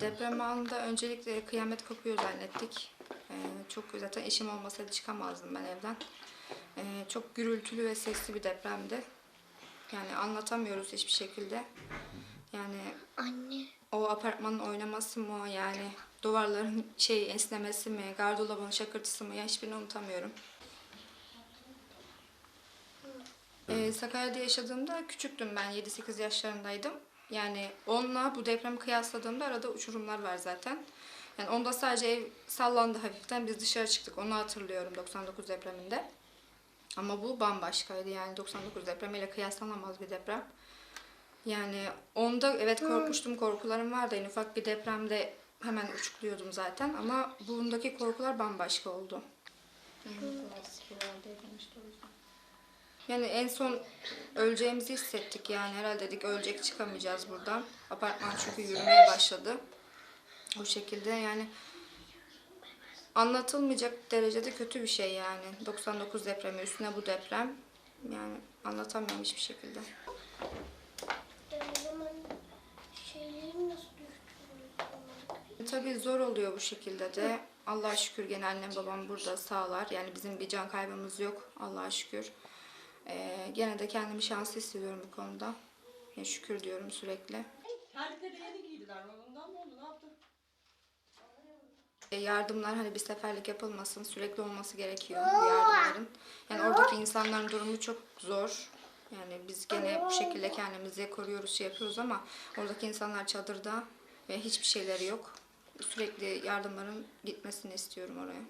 Deprem anında öncelikle kıyamet kopuyor zannettik. Ee, çok zaten eşim olmasaydı çıkamazdım ben evden. Ee, çok gürültülü ve sesli bir depremdi. Yani anlatamıyoruz hiçbir şekilde. Yani Anne. o apartmanın oynaması mı yani duvarların şey esnemesi mi, gardırobun şakırtısı mı ya hiçbirini unutamıyorum. Ee, Sakarya'da yaşadığımda küçüktüm ben 7-8 yaşlarındaydım. Yani onunla bu depremi kıyasladığımda arada uçurumlar var zaten. Yani onda sadece ev sallandı hafiften biz dışarı çıktık onu hatırlıyorum 99 depreminde. Ama bu bambaşkaydı yani 99 depremiyle kıyaslanamaz bir deprem. Yani onda evet korkmuştum, korkularım vardı. En ufak bir depremde hemen uçukluyordum zaten ama bundaki korkular bambaşka oldu. Yani en son öleceğimizi hissettik yani herhalde dedik ölecek çıkamayacağız buradan. Apartman çünkü yürümeye başladı. O şekilde yani anlatılmayacak derecede kötü bir şey yani. 99 depremi üstüne bu deprem. Yani anlatamıyorum hiçbir şekilde. Düşürüyoruz? Tabii zor oluyor bu şekilde de. Allah'a şükür gene annem babam burada sağlar. Yani bizim bir can kaybımız yok Allah'a şükür. Ee, gene de kendimi şanslı hissediyorum bu konuda. Ya şükür diyorum sürekli. Terlikleri yeni giydiler. Ondan mı oldu? Ne yaptı? E, yardımlar hani bir seferlik yapılmasın, sürekli olması gerekiyor bu yardımların. Yani oradaki insanların durumu çok zor. Yani biz gene bu şekilde kendimizi koruyoruz, şey yapıyoruz ama oradaki insanlar çadırda ve hiçbir şeyleri yok. Sürekli yardımların gitmesini istiyorum oraya.